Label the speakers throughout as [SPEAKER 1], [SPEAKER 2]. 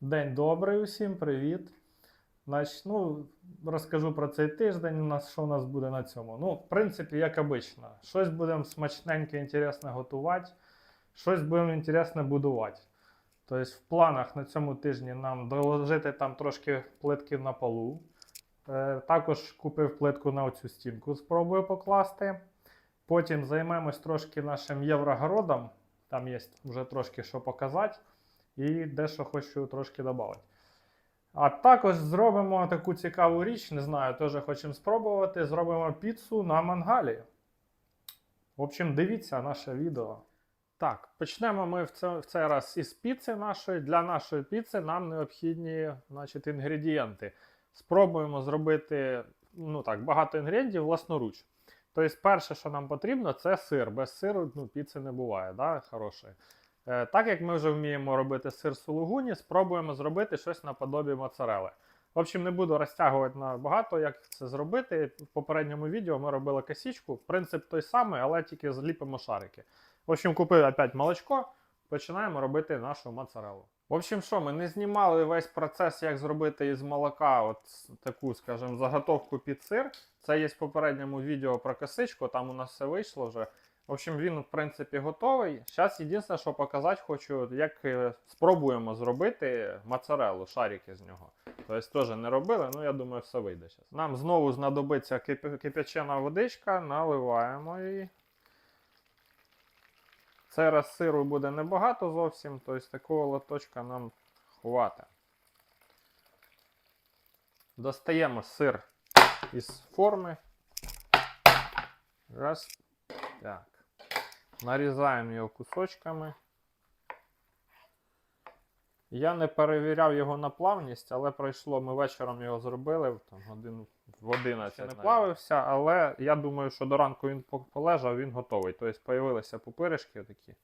[SPEAKER 1] День добрий усім, привіт. Значить, ну, розкажу про цей тиждень, у нас, що у нас буде на цьому. Ну, в принципі, як обично, щось будемо смачненьке, інтересне готувати, щось будемо інтересне будувати. Тобто, в планах на цьому тижні нам доложити там трошки плитки на полу. Е, також купив плитку на оцю стінку, спробую покласти. Потім займемось трошки нашим єврогородом. Там є вже трошки що показати. І дещо хочу трошки додати. А також зробимо таку цікаву річ, не знаю, теж хочемо спробувати. Зробимо піцу на мангалі. В общем, дивіться наше відео. Так, почнемо ми в, це, в цей раз із піци нашої. Для нашої піци нам необхідні значить, інгредієнти. Спробуємо зробити ну так, багато інгредієнтів власноруч. Тобто, перше, що нам потрібно, це сир. Без сиру ну, піци не буває, да, хорошої. Е, Так як ми вже вміємо робити сир сулугуні, спробуємо зробити щось наподобі моцарели. В общем, не буду розтягувати на багато, як це зробити. В попередньому відео ми робили косічку. Принцип той самий, але тільки зліпимо шарики. В общем, купив опять молочко, починаємо робити нашу моцарелу. В общем, що, ми не знімали весь процес, як зробити із молока от таку, скажімо, заготовку під сир. Це є в попередньому відео про косичку, там у нас все вийшло вже. В общем, він, в принципі, готовий. Зараз єдине, що показати хочу, як е, спробуємо зробити моцарелу, шарики з нього. Тобто теж не робили, ну я думаю, все вийде зараз. Нам знову знадобиться кип- кип'ячена водичка, наливаємо її. Цей раз сиру буде небагато зовсім, тобто такого лоточка нам хватить. Достаємо сир із форми. Раз. Так. Нарізаємо його кусочками. Я не перевіряв його на плавність, але пройшло, ми вечором його зробили, там годин в 11 не
[SPEAKER 2] навіть.
[SPEAKER 1] плавився, але я думаю, що до ранку він полежав, він готовий. Тобто появилися пупиришки такі.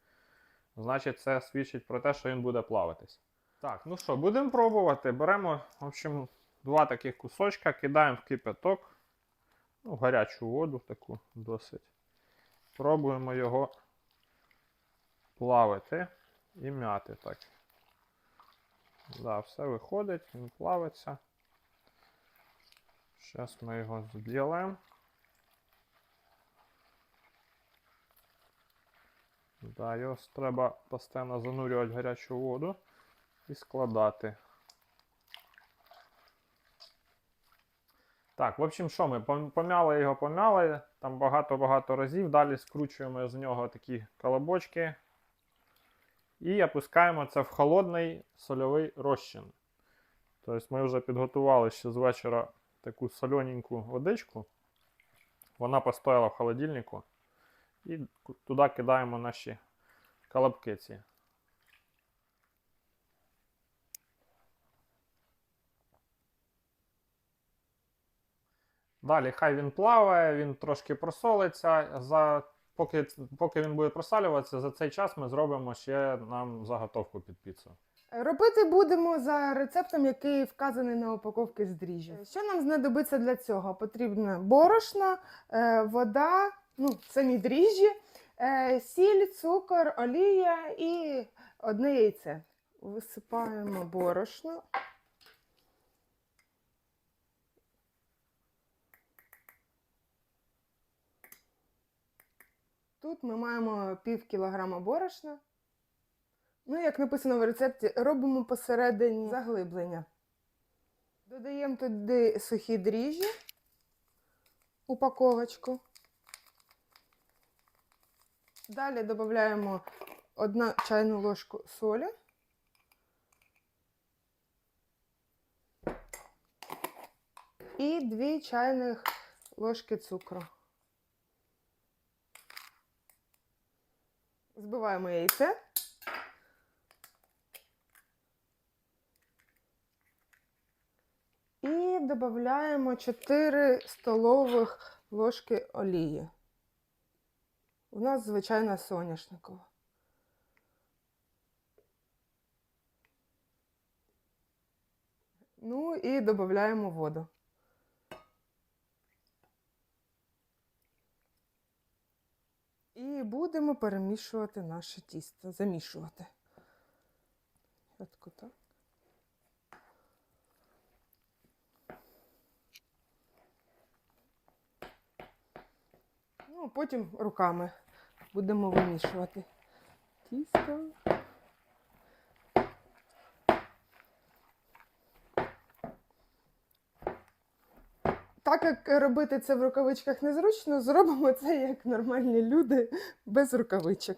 [SPEAKER 1] Значить, це свідчить про те, що він буде плавитись. Так, ну що, будемо пробувати. Беремо, в общем, два таких кусочка, кидаємо в кипяток. Ну, гарячу воду таку досить. Пробуємо його плавити і м'яти так. Да, все виходить, він плавиться. Зараз ми його зробимо. Да, його треба постійно занурювати в гарячу воду і складати. Так, в общем, що ми пом'яли його, пом'яли, там багато-багато разів. Далі скручуємо з нього такі колобочки і опускаємо це в холодний сольовий розчин. Тобто ми вже підготували ще з вечора таку солененьку водичку. Вона постояла в холодильнику. І туди кидаємо наші колобки ці. Далі хай він плаває, він трошки просолиться. За, поки, поки він буде просалюватися, за цей час ми зробимо ще нам заготовку під піцу.
[SPEAKER 2] Робити будемо за рецептом, який вказаний на упаковці з дріжджів. Що нам знадобиться для цього? Потрібно борошно, е, вода, ну, самі дріжджі, е, сіль, цукор, олія і одне яйце. Висипаємо борошно. Тут ми маємо пів кілограма борошна. Ну, як написано в рецепті, робимо посередині заглиблення. Додаємо туди сухі дріжджі, упаковочку. Далі додаємо одну чайну ложку солі. І 2 чайних ложки цукру. Збиваємо яйце. І додаємо 4 столових ложки олії. У нас звичайна соняшникова. Ну і додаємо воду. І будемо перемішувати наше тісто, замішувати. Отку так. Ну, потім руками будемо вимішувати тісто. Так як робити це в рукавичках незручно, зробимо це як нормальні люди без рукавичок.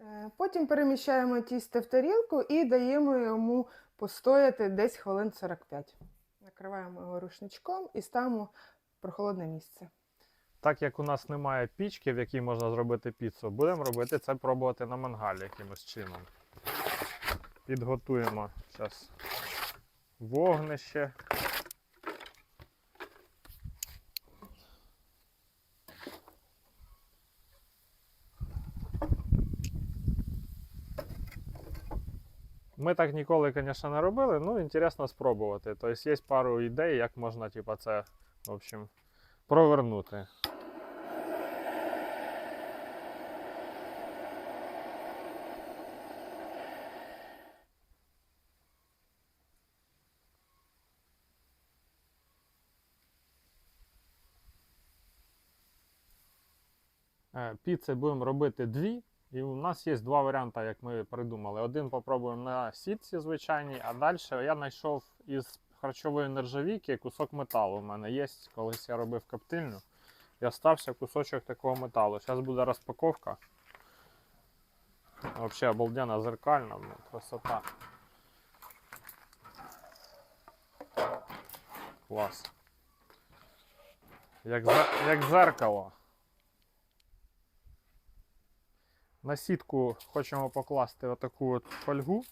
[SPEAKER 2] Е, Потім переміщаємо тісто в тарілку і даємо йому постояти десь хвилин 45. Накриваємо його рушничком і ставимо в прохолодне місце.
[SPEAKER 1] Так як у нас немає пічки, в якій можна зробити піцу, будемо робити це пробувати на мангалі якимось чином. Підготуємо зараз вогнище. Ми так ніколи, звісно, не робили, ну інтересно спробувати. Тобто є пару ідей, як можна типу, це, в общем, провернути. Е, Піци будемо робити дві. І у нас є два варіанти, як ми придумали. Один попробуємо на сітці звичайній, а далі я знайшов із харчової нержавійки кусок металу. У мене є. Колись я робив коптильню. І остався кусочок такого металу. Зараз буде розпаковка. Взагалі обалденно зеркальна, ну, красота. Клас. Як, як зеркало. На сітку хочемо покласти отаку от фольгу.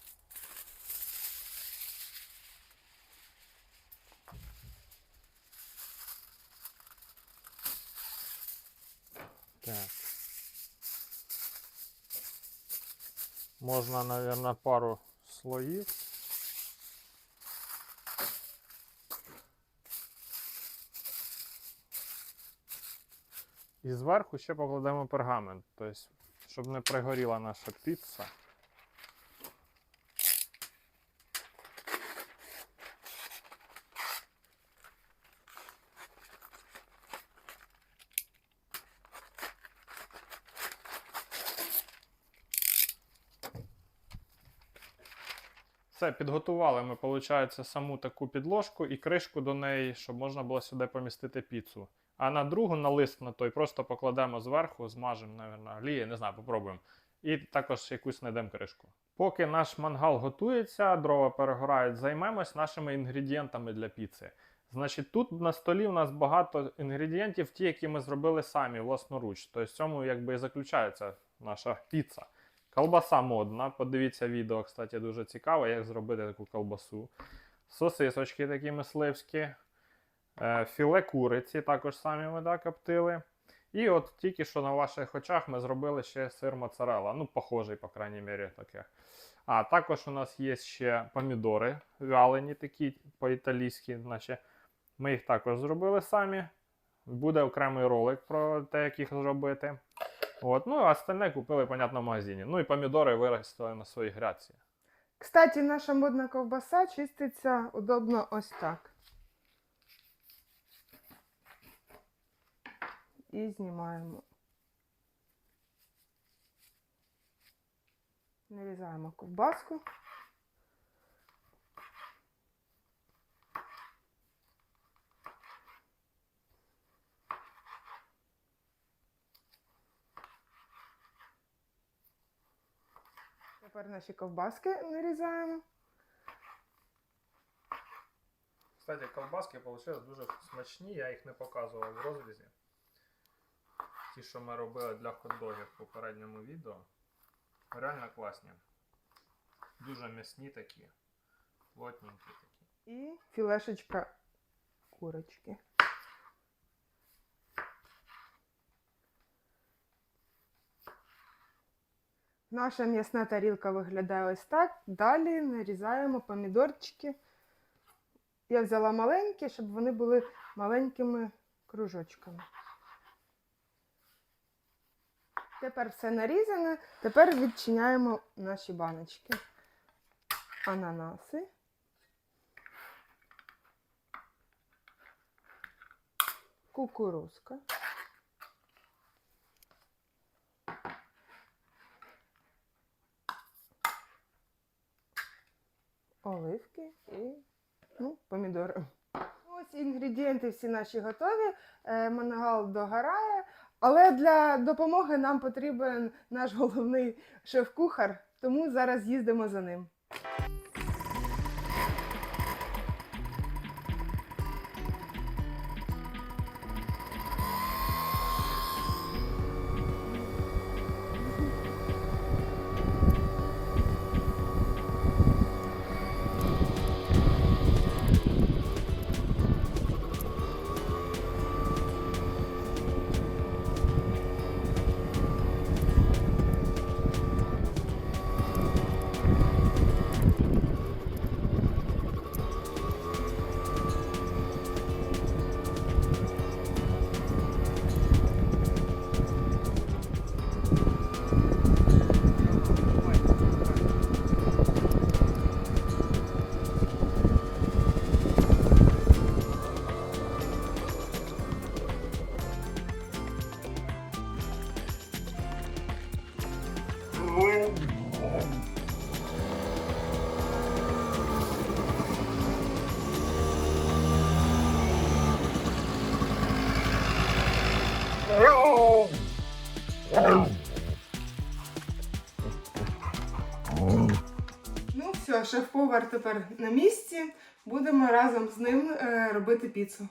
[SPEAKER 1] Можна, мабуть, пару слоїв. І зверху ще покладемо пергамент, тобто, щоб не пригоріла наша піца. Все, підготували ми, виходить, саму таку підложку і кришку до неї, щоб можна було сюди помістити піцу. А на другу на лист на той просто покладемо зверху, змажемо, мабуть, олії, не знаю, попробуємо. І також якусь знайдемо кришку. Поки наш мангал готується, дрова перегорають, займемось нашими інгредієнтами для піци. Значить, тут на столі у нас багато інгредієнтів, ті, які ми зробили самі власноруч. Тобто в цьому якби і заключається наша піца. Колбаса модна. Подивіться відео, кстати, дуже цікаво, як зробити таку колбасу. Сосисочки такі мисливські. Е, Філе куриці також самі ми да, коптили. І от тільки що на ваших очах ми зробили ще сир моцарелла. Ну, похожий, по крайній мірі, таке. А також у нас є ще помідори вялені, такі по-італійськи. Ми їх також зробили самі. Буде окремий ролик про те, як їх зробити. От, ну, а остальне купили, понятно, в магазині. Ну і помідори виростили на своїй грядці.
[SPEAKER 2] Кстати, наша модна ковбаса чиститься удобно ось так. І знімаємо. Нарізаємо ковбаску. Тепер наші ковбаски нарізаємо.
[SPEAKER 1] Кстати, колбаски вийшли дуже смачні, я їх не показував в розрізі. Ті, що ми робили для хот-догів в попередньому відео. Реально класні. Дуже м'ясні такі, плотненькі такі.
[SPEAKER 2] І філешечка курочки. Наша м'ясна тарілка виглядає ось так. Далі нарізаємо помідорчики. Я взяла маленькі, щоб вони були маленькими кружочками. Тепер все нарізане, тепер відчиняємо наші баночки, ананаси. Кукурузка. Оливки і ну, помідори. Ось інгредієнти всі наші готові. Е, Мангал догорає. Але для допомоги нам потрібен наш головний шеф-кухар, тому зараз їздимо за ним. Шеф-повар тепер на місці. Будемо разом з ним е, робити піцу.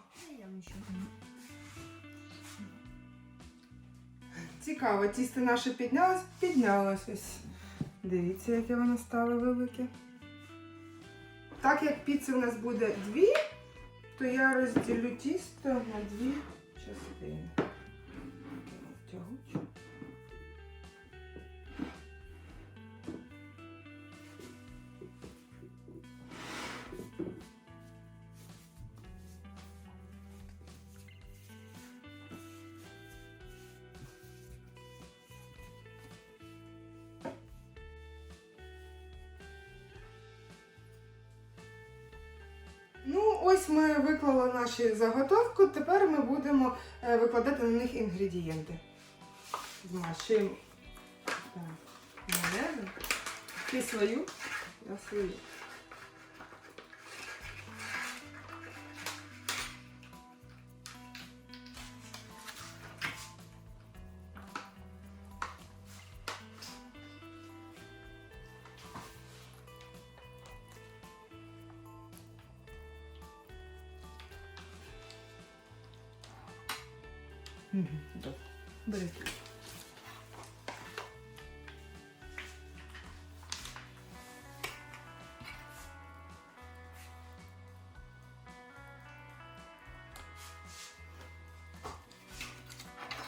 [SPEAKER 2] Цікаво, тісто наше піднялось? Піднялось ось. Дивіться, яке воно стало велике. Так як піци у нас буде дві, то я розділю тісто на дві частини. Ось ми виклали наші заготовку, Тепер ми будемо е, викладати на них інгредієнти. Так, свою, Ти свою, я свою. Мгм, Добре. Бери.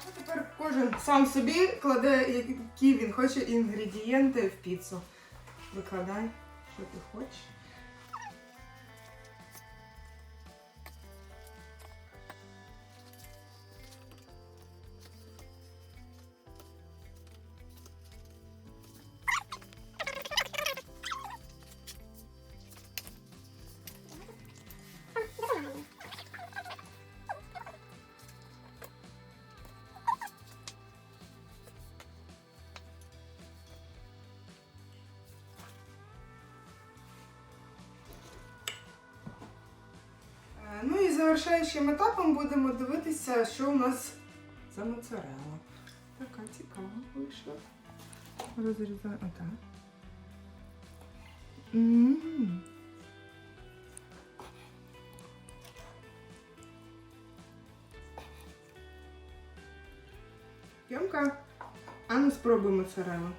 [SPEAKER 2] Ну, Тепер кожен сам собі кладе, які він хоче інгредієнти в піцу. Викладай, що ти хочеш. Завершаючим етапом будемо дивитися, що у нас за моцарела. Така цікава вийшла. Розрізаю отак. М. Йомка, а ну спробуй моцарелу.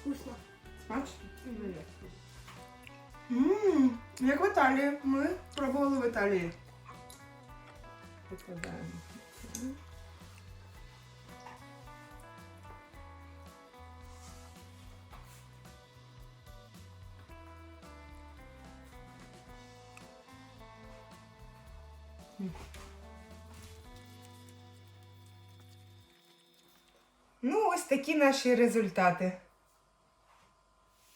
[SPEAKER 3] Вкусно.
[SPEAKER 2] Смачно? Ммм, як в Італії. Ми пробували в Італії. Викладаємо. Ну, ось такі наші результати.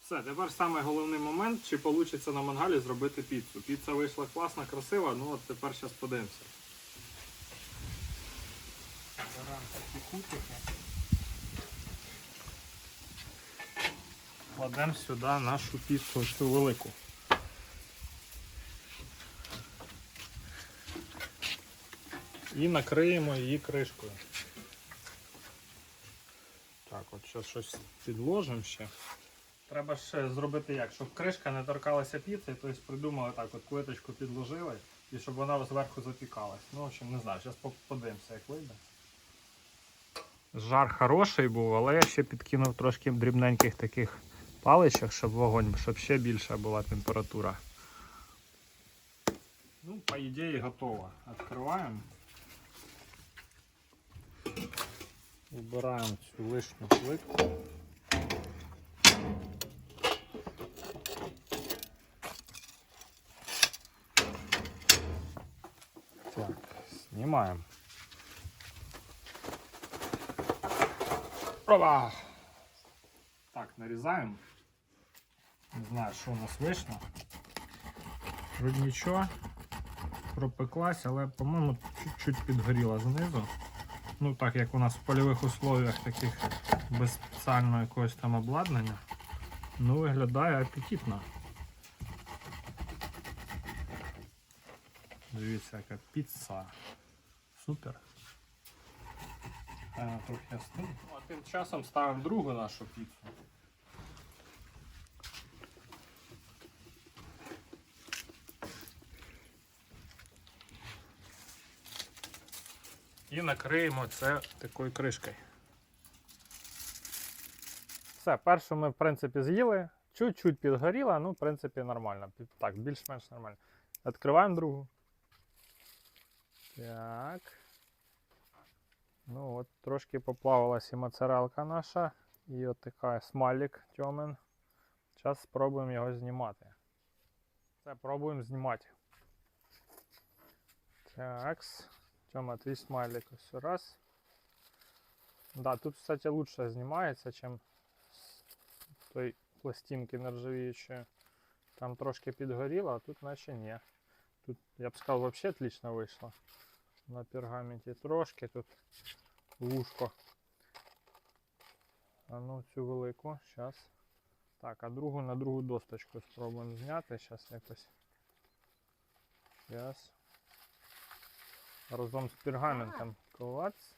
[SPEAKER 1] Все, тепер саме головний момент, чи вийде на мангалі зробити піцу. Піца вийшла класна, красива, ну от тепер зараз подивимося. Беремо такі кутики. Кладемо сюди нашу піцу, цю велику. І накриємо її кришкою. Так, от зараз щось підложимо ще. Треба ще зробити як, щоб кришка не торкалася піци, тобто придумали так, от плиточку підложили і щоб вона зверху запікалась. Ну, в общем, не знаю, зараз подивимося, як вийде. Жар хороший був, але я ще підкинув трошки дрібненьких таких паличок, щоб вогонь, щоб ще більша була температура. Ну, по ідеї готово. Відкриваємо. Убираємо цю лишню плитку. Так, знімаємо. Опа! Так, нарізаємо. Не знаю, що у нас вийшло. Вроді нічого. Пропеклась, але, по-моєму, чуть-чуть підгоріла знизу. Ну, так як у нас в польових условиях таких без спеціального якогось там обладнання. Ну, виглядає апетитно. Дивіться, яка піца. Супер. А, трохи остине. Ну, а тим часом ставимо другу нашу піцу. І накриємо це такою кришкою. Все, першу ми, в принципі, з'їли. Чуть-чуть підгоріла, ну, в принципі, нормально. Так, більш-менш нормально. Відкриваємо другу. Так. Ну от, трошки поплавалась і моцарелка наша. І от така смайлик тьомен. Зараз спробуємо його знімати. Це пробуємо знімати. Такс. Тьома, твій смайлик ось раз. Да, тут, кстати, лучше знімається, ніж з той пластинки нержавіючої. Там трошки підгоріло, а тут наче ні. Тут, я б сказав, вообще отлично вийшло. На пергаменті трошки тут вушко. А ну цю велику, зараз. Так, а другу на другу досточку спробуємо зняти. Зараз якось. Зараз. Разом з пергаментом клац.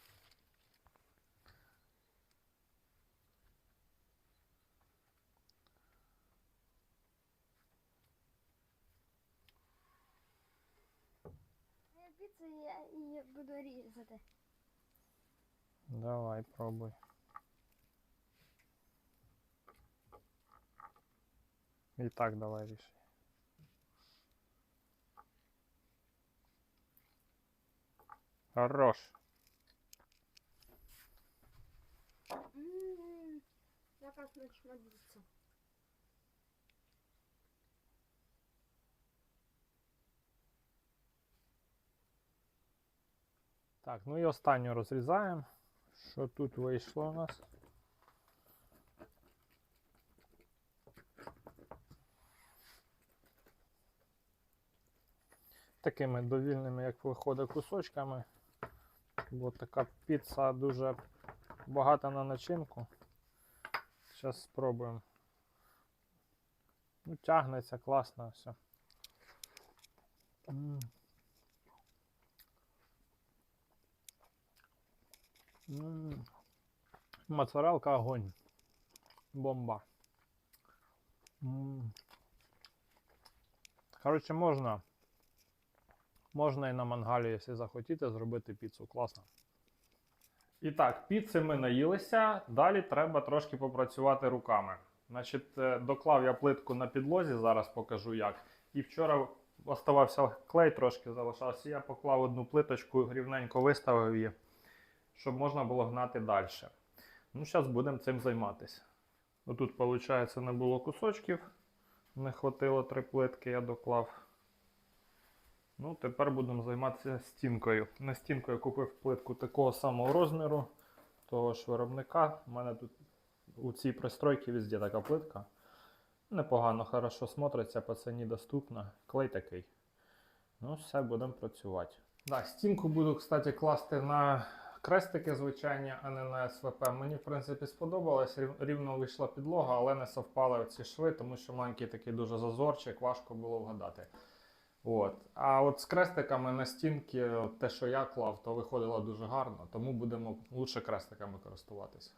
[SPEAKER 3] Я піцу я її буду різати.
[SPEAKER 1] Давай, пробуй. І так давай ріши. Хорош.
[SPEAKER 3] Ммм, яка смачна піца.
[SPEAKER 1] Так, ну і останню розрізаємо. Що тут вийшло у нас? Такими довільними, як виходить, кусочками. Бо така піца дуже багата на начинку. Зараз спробуємо. Ну, тягнеться класно все. М. М. Моцарелка огонь. Бомба. Коротше, можна. Можна і на мангалі, якщо захотіти, зробити піцу. Класно. І так, піци ми наїлися. Далі треба трошки попрацювати руками. Значить, е, доклав я плитку на підлозі, зараз покажу як. І вчора оставався клей, трошки залишався. Я поклав одну плиточку, рівненько виставив її щоб можна було гнати далі. Ну, зараз будемо цим займатися. Отут, виходить, не було кусочків, не хватило три плитки, я доклав. Ну, тепер будемо займатися стінкою. На стінку я купив плитку такого самого розміру, того ж виробника. У мене тут у цій пристройці везде така плитка. Непогано, хорошо смотриться, по ціні доступно. Клей такий. Ну, все, будемо працювати. Да, стінку буду, кстати, класти на крестики звичайні, а не на СВП. Мені, в принципі, сподобалось. Рівно вийшла підлога, але не совпали ці шви, тому що маленький такий дуже зазорчик, важко було вгадати. От. А от з крестиками на стінки, те, що я клав, то виходило дуже гарно, тому будемо лучше крестиками користуватися.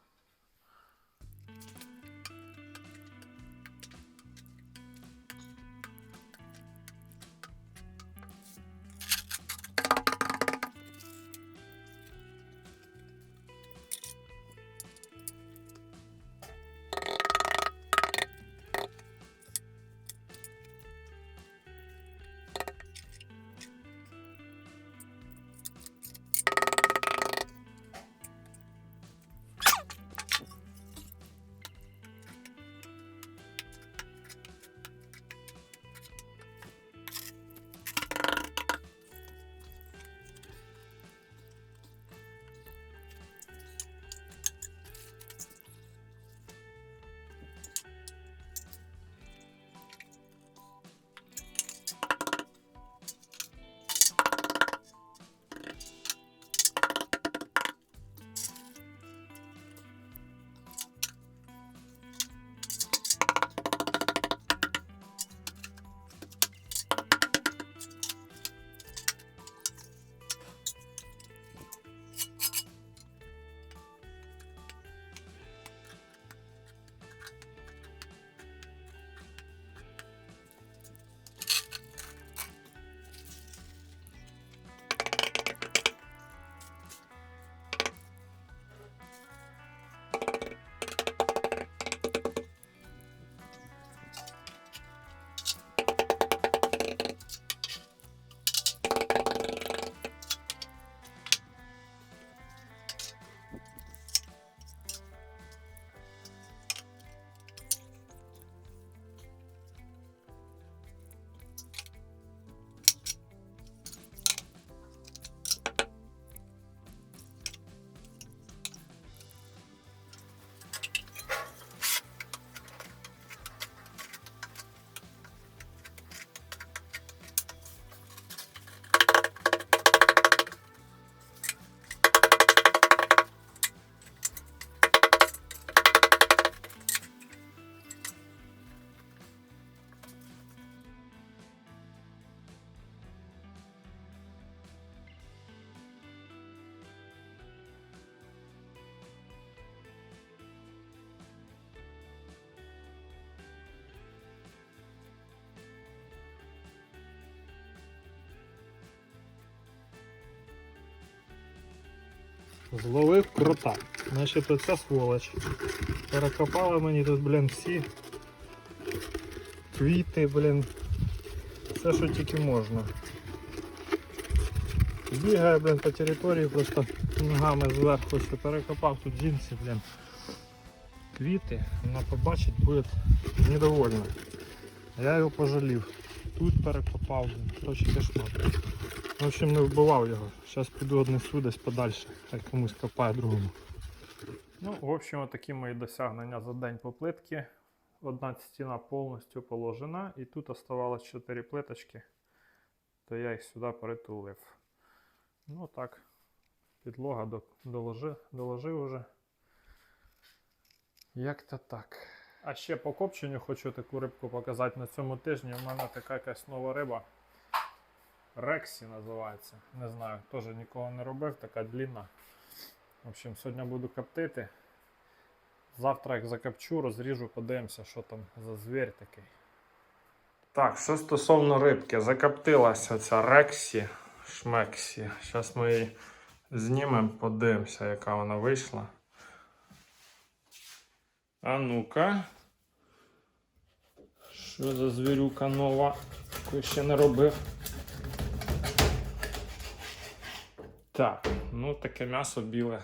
[SPEAKER 1] Зловив крута. Значить, оця сволоч. Перекопала мені тут, блін, всі квіти, блін. Все, що тільки можна. Бігає, блін, по території, просто ногами зверху все перекопав тут джинси, блін. Квіти, вона побачить, буде недовольна. Я його пожалів. Тут перекопав. Короче, кошмар. В общем, не вбивав його. Зараз піду однесу десь подальше, хай комусь копає другому. Ну, в общем, такі мої досягнення за день по плитки. Одна стіна повністю положена, і тут оставалось 4 плиточки, то я їх сюди перетулив. Ну так, підлога до- доложи, доложив уже. Як-то так. А ще по копченню хочу таку рибку показати на цьому тижні. У мене така якась нова риба. Рексі називається. Не знаю, теж нікого не робив, така длінна. В общем, сьогодні буду коптити. Завтра як закопчу, розріжу, подивимося, що там за звір такий. Так, що стосовно рибки, закоптилася ця Рексі Шмексі. Зараз ми її знімемо, подивимося, яка вона вийшла. А ну-ка. Що за звірюка нова? Яку ще не робив. Так, ну таке м'ясо біле.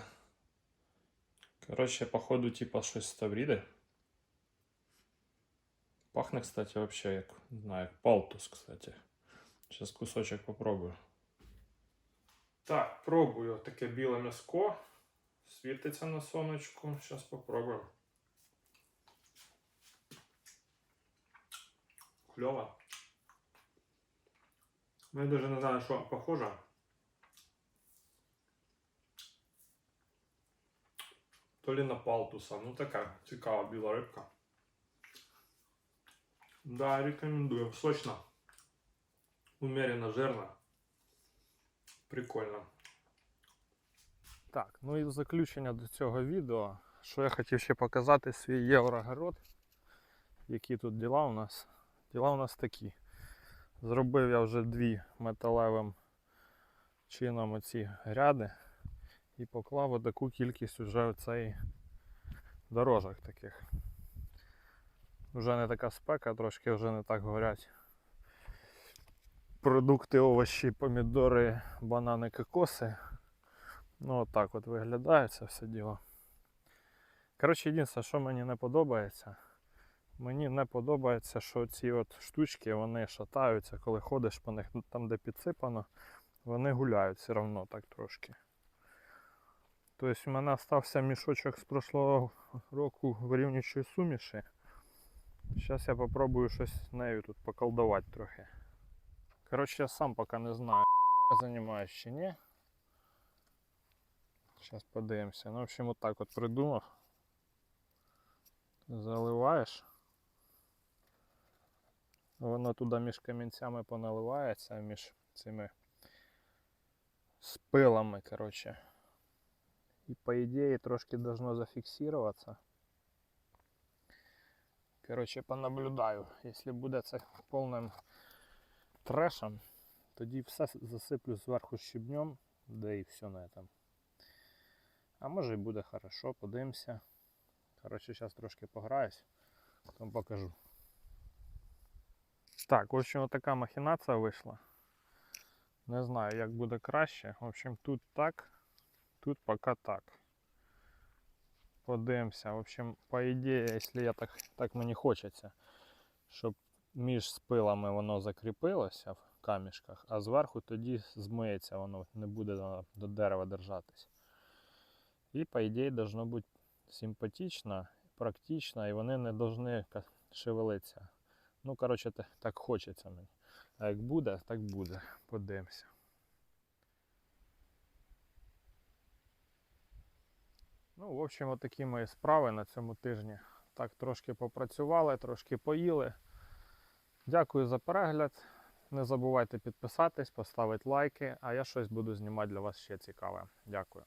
[SPEAKER 1] Коротше, походу, типа щось з тавріди. Пахне, кстати, вообще як, не знаю, як палтус, кстати. Сейчас кусочек попробую. Так, пробую таке біле м'яско. Світиться на сонечку. Зараз попробую. Кльово. Ну, я даже не знаю, що похоже. То ли на палтуса. Ну така цікава біла рибка. Да, рекомендую. Сочно. Умеренно жирно. Прикольно. Так, ну і в заключення до цього відео, що я хотів ще показати свій єврогород. Які тут діла у нас? Діла у нас такі. Зробив я вже дві металевим чином оці гряди і поклав отаку кількість уже оцей дорожок таких. Вже не така спека, трошки вже не так горять. Продукти, овочі, помідори, банани, кокоси. Ну отак от виглядає це все діло. Коротше, єдине, що мені не подобається. Мені не подобається, що ці от штучки вони шатаються, коли ходиш по них, ну, там де підсипано, вони гуляють все одно так трошки. Тобто в мене стався мішочок з прошлого року вирівнюючої суміші. Зараз я попробую щось нею тут поколдувати трохи. Коротше, я сам поки не знаю, я займаюся чи ні. Зараз подивимося. Ну, в общем, отак от придумав. Заливаєш. Воно туди між камінцями поналивається, між цими спилами, коротше. І по ідеї трошки должно зафіксуватися. Коротше, понаблюдаю. Якщо буде це повним трешем, тоді все засиплю зверху щебнем, де і все на этом. А може і буде хорошо, подивимося. Коротше, зараз трошки пограюсь, потім покажу. Так, в общем, така махінація вийшла. Не знаю, як буде краще. В общем, тут так, тут поки так. Подивимося. В общем, по ідеї, якщо я так, так мені хочеться, щоб між спилами воно закріпилося в камішках, а зверху тоді змиється, воно не буде до, дерева держатись. І по ідеї должно бути симпатично, практично, і вони не повинні шевелитися. Ну, коротше, так хочеться мені. А як буде, так буде. Подивимося. Ну, в общем, отакі мої справи на цьому тижні. Так, трошки попрацювали, трошки поїли. Дякую за перегляд. Не забувайте підписатись, поставити лайки, а я щось буду знімати для вас ще цікаве. Дякую.